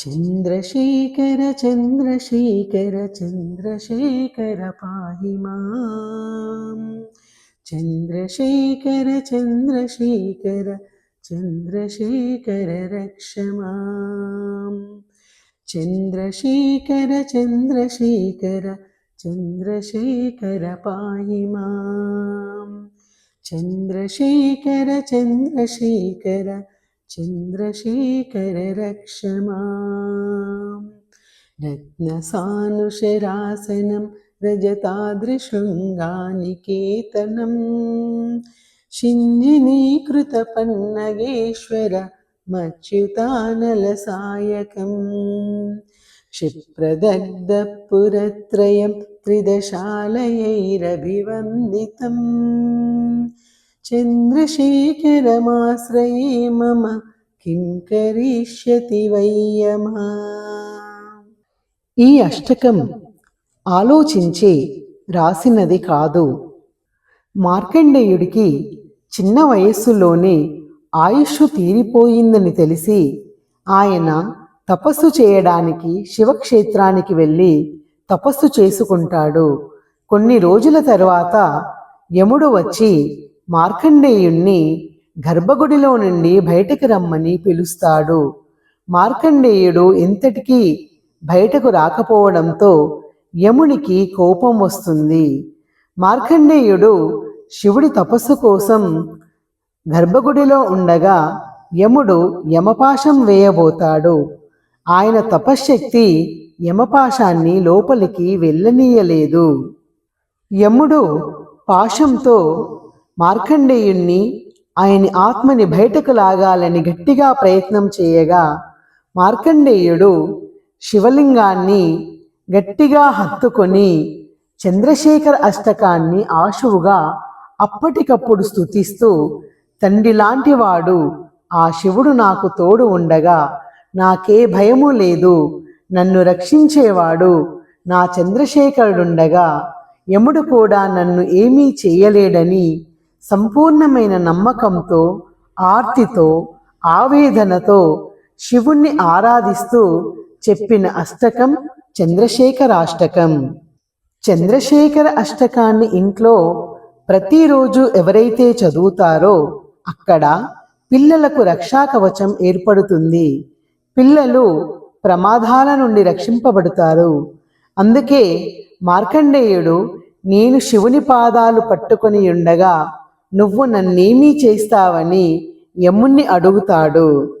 చంద్రశేఖర చంద్రశేఖర చంద్రశేఖర పాహి మాం చంద్రశేఖర చంద్రశేఖర చంద్రశేఖర రక్ష మాం చంద్రశేఖర చంద్రశేఖర చంద్రశేఖర పాహి चन्द्रशेखररक्षमा रत्नसानुशरासनं रजतादृशृङ्गानिकेतनं शिञ्जिनीकृतपन्नगेश्वर मच्युतानलसायकं क्षिप्रदग्धपुरत्रयं त्रिदशालयैरभिवन्दितम् चन्द्रशेखरमाश्रये मम కిం కరిష్యతి వయ్యమా ఈ అష్టకం ఆలోచించి రాసినది కాదు. మార్కండేయుడికి చిన్న వయస్సులోనే ఆయుష్ తీరిపోయిందని తెలిసి ఆయన తపస్సు చేయడానికి శివక్షేత్రానికి వెళ్ళి తపస్సు చేసుకుంటాడు. కొన్ని రోజుల తర్వాత యముడు వచ్చి మార్కండేయుణ్ణి గర్భగుడిలో నుండి బయటకు రమ్మని పిలుస్తాడు. మార్కండేయుడు ఇంతటికీ బయటకు రాకపోవడంతో యమునికి కోపం వస్తుంది. మార్కండేయుడు శివుడి తపస్సు కోసం గర్భగుడిలో ఉండగా యముడు యమపాశం వేయబోతాడు. ఆయన తపశ్శక్తి యమపాశాన్ని లోపలికి వెళ్ళనీయలేదు. యముడు పాశంతో మార్కండేయుణ్ణి ఆయన ఆత్మని బయటకు లాగాలని గట్టిగా ప్రయత్నం చేయగా మార్కండేయుడు శివలింగాన్ని గట్టిగా హత్తుకొని చంద్రశేఖర అష్టకాన్ని ఆశువుగా అప్పటికప్పుడు స్తుతిస్తూ తండ్రి లాంటివాడు ఆ శివుడు నాకు తోడు ఉండగా నాకే భయము లేదు. నన్ను రక్షించేవాడు నా చంద్రశేఖరుడుండగా యముడు కూడా నన్ను ఏమీ చేయలేడని సంపూర్ణమైన నమ్మకంతో ఆర్తితో ఆవేదనతో శివుణ్ణి ఆరాధిస్తూ చెప్పిన అష్టకం చంద్రశేఖర అష్టకం చంద్రశేఖర అష్టకాన్ని ఇంట్లో ప్రతిరోజు ఎవరైతే చదువుతారో అక్కడ పిల్లలకు రక్షా కవచం ఏర్పడుతుంది. పిల్లలు ప్రమాదాల నుండి రక్షింపబడతారు. అందుకే మార్కండేయుడు నేను శివుని పాదాలు పట్టుకొని ఉండగా నువ్వు నన్నేమీ చేస్తావని యముణ్ణి అడుగుతాడు.